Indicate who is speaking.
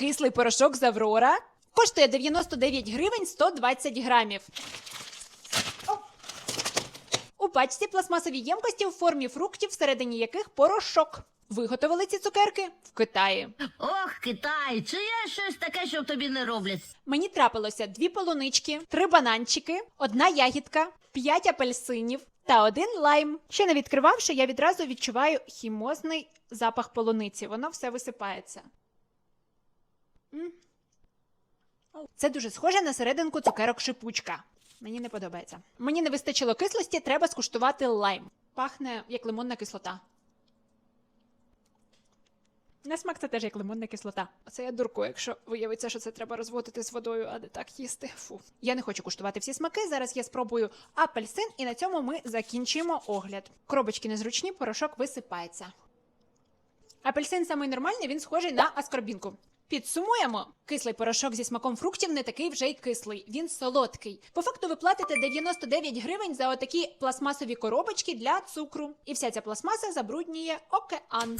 Speaker 1: Кислий порошок з Аврора коштує 99 гривень 120 грамів. У пачці пластмасові ємкості у формі фруктів, всередині яких порошок. Виготовили ці цукерки в Китаї.
Speaker 2: Ох, Китай, чи є щось таке, що тобі не роблять?
Speaker 1: Мені трапилося дві полунички, три бананчики, одна ягідка, п'ять апельсинів та один лайм. Ще не відкривавши, я відразу відчуваю хімозний запах полуниці. Воно все висипається. Це дуже схоже на серединку цукерок шипучка. Мені не подобається. Мені не вистачило кислості, треба скуштувати лайм. Пахне як лимонна кислота. На смак це теж як лимонна кислота. Це я дурку, якщо виявиться, що це треба розводити з водою, а не так їсти. Фу. Я не хочу куштувати всі смаки. Зараз я спробую апельсин, і на цьому ми закінчимо огляд. Коробочки незручні, порошок висипається. Апельсин самий нормальний, він схожий на аскорбінку. Підсумуємо, кислий порошок зі смаком фруктів не такий вже й кислий. Він солодкий. По факту ви платите 99 гривень за отакі пластмасові коробочки для цукру. І вся ця пластмаса забруднює океан.